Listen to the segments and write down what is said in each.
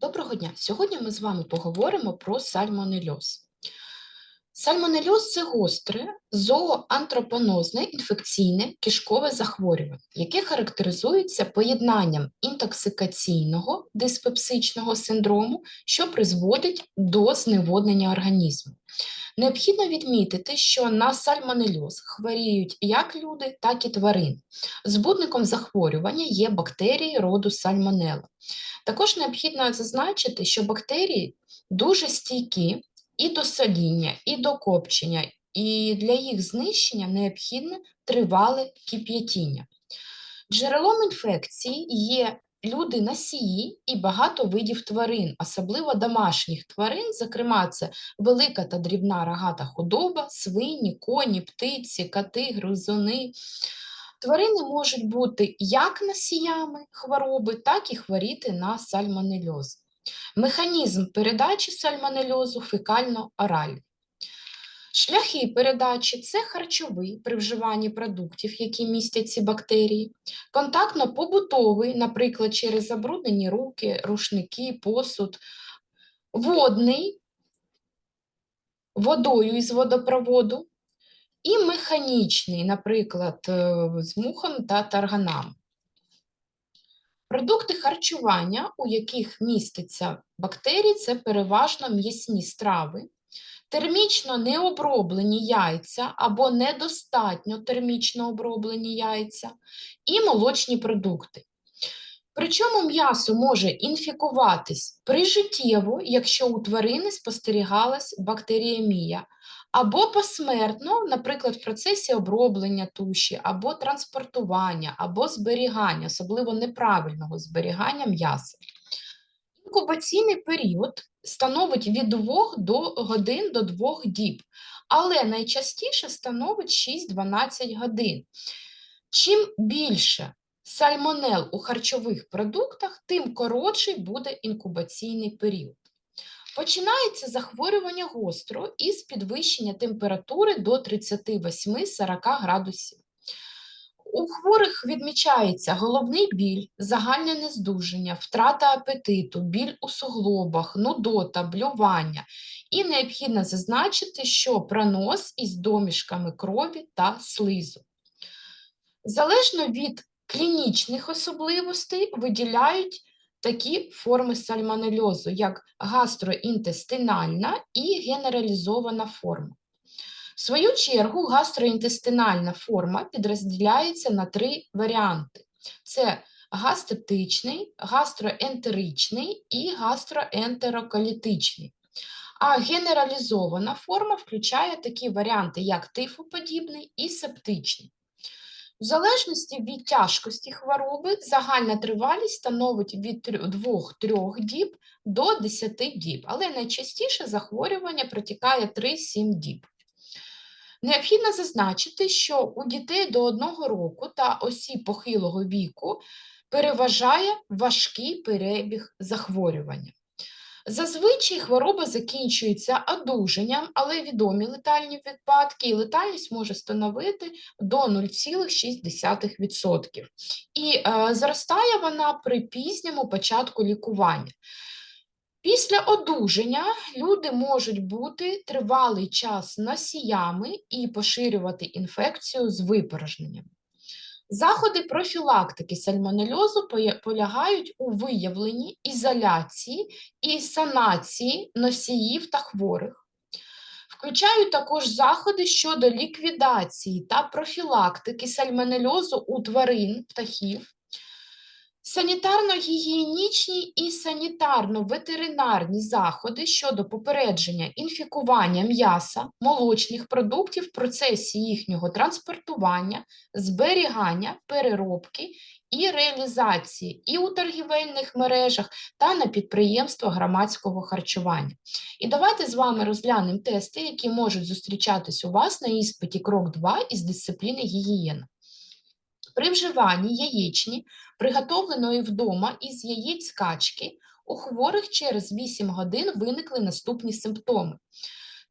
Доброго дня! Сьогодні ми з вами поговоримо про сальмонельоз. Сальмонельоз – це гостре зооантропонозне інфекційне кишкове захворювання, яке характеризується поєднанням інтоксикаційного диспепсичного синдрому, що призводить до зневоднення організму. Необхідно відмітити, що на сальмонельоз хворіють як люди, так і тварини. Збудником захворювання є бактерії роду сальмонелла. Також необхідно зазначити, що бактерії дуже стійкі і до соління, і до копчення, і для їх знищення необхідне тривале кип'ятіння. Джерелом інфекції є люди носії і багато видів тварин, особливо домашніх тварин, зокрема, це велика та дрібна рогата худоба, свині, коні, птиці, коти, гризуни. Тварини можуть бути як носіями хвороби, так і хворіти на сальмонельоз. Механізм передачі сальмонельозу фекально-оральний. Шляхи передачі це харчовий при вживанні продуктів, які містять ці бактерії, контактно-побутовий, наприклад, через забруднені руки, рушники, посуд, водний, водою із водопроводу, і механічний, наприклад, е, з мухом та тарганами. Продукти харчування, у яких міститься бактерії, це переважно м'ясні страви, термічно необроблені яйця або недостатньо термічно оброблені яйця і молочні продукти. Причому м'ясо може інфікуватись прижиттєво, якщо у тварини спостерігалась бактеріємія, або посмертно, наприклад, в процесі оброблення туші, або транспортування, або зберігання, особливо неправильного зберігання м'яса. Інкубаційний період становить від 2 до годин до 2 діб, але найчастіше становить 6-12 годин. Чим більше сальмонел у харчових продуктах, тим коротший буде інкубаційний період. Починається захворювання гостро із підвищення температури до 38-40 градусів. У хворих відмічається головний біль, загальне нездуження, втрата апетиту, біль у суглобах, нудота, блювання. І необхідно зазначити, що пронос із домішками крові та слизу. Залежно від клінічних особливостей виділяють такі форми сальмонельозу, як гастроінтестинальна і генералізована форма. В свою чергу, гастроінтестинальна форма підрозділяється на три варіанти: це гастептичний, гастроентеричний і гастроентероколітичний. А генералізована форма включає такі варіанти, як тифоподібний і септичний. В залежності від тяжкості хвороби загальна тривалість становить від 2-3 діб до 10 діб, але найчастіше захворювання протікає 3-7 діб. Необхідно зазначити, що у дітей до 1 року та осіб похилого віку переважає важкий перебіг захворювання. Зазвичай хвороба закінчується одужанням, але відомі летальні випадки, і летальність може становити до 0,6%. І е, зростає вона при пізньому початку лікування. Після одужання люди можуть бути тривалий час носіями і поширювати інфекцію з випорожненням. Заходи профілактики сальмонельозу полягають у виявленні ізоляції і санації носіїв та хворих. Включають також заходи щодо ліквідації та профілактики сальмонельозу у тварин, птахів, Санітарно-гігієнічні і санітарно-ветеринарні заходи щодо попередження інфікування м'яса, молочних продуктів в процесі їхнього транспортування, зберігання, переробки і реалізації і у торгівельних мережах та на підприємствах громадського харчування. І давайте з вами розглянемо тести, які можуть зустрічатись у вас на іспиті крок 2 із дисципліни гігієна. При вживанні яєчні, приготовленої вдома із яєць качки, у хворих через 8 годин виникли наступні симптоми.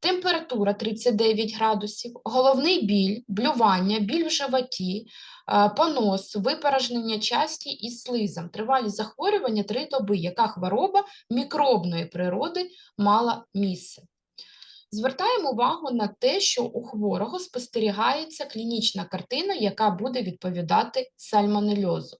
температура 39 градусів, головний біль, блювання, біль в животі, е, понос, випорожнення часті із слизом, тривалість захворювання 3 доби, яка хвороба мікробної природи мала місце. Звертаємо увагу на те, що у хворого спостерігається клінічна картина, яка буде відповідати сальмонельозу.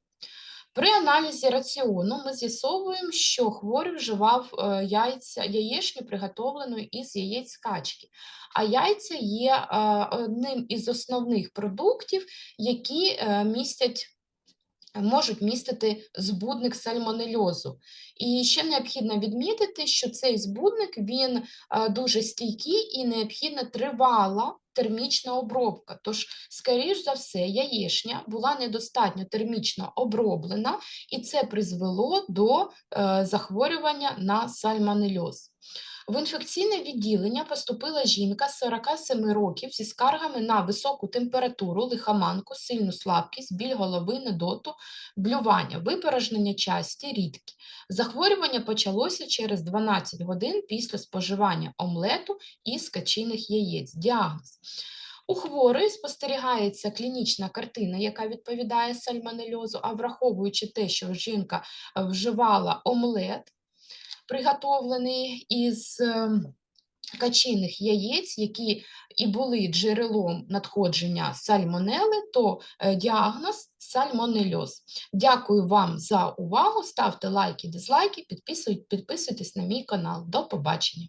При аналізі раціону ми з'ясовуємо, що хворий вживав е, яйця, яєчню, приготовлену із яєць качки. А яйця є е, одним із основних продуктів, які е, містять можуть містити збудник сальмонельозу. І ще необхідно відмітити, що цей збудник він е, дуже стійкий і необхідна тривала термічна обробка. Тож, скоріш за все, яєшня була недостатньо термічно оброблена, і це призвело до е, захворювання на сальмонельоз. В інфекційне відділення поступила жінка 47 років зі скаргами на високу температуру, лихоманку, сильну слабкість, біль голови, недоту, блювання, випорожнення часті, рідкі. Захворювання почалося через 12 годин після споживання омлету і скачених яєць. Діагноз. У хворої спостерігається клінічна картина, яка відповідає сальмонельозу, а враховуючи те, що жінка вживала омлет, приготовлений із ем, качиних яєць, які і були джерелом надходження сальмонели, то е, діагноз сальмонельоз. Дякую вам за увагу. Ставте лайки, дизлайки, підписуйтесь на мій канал. До побачення.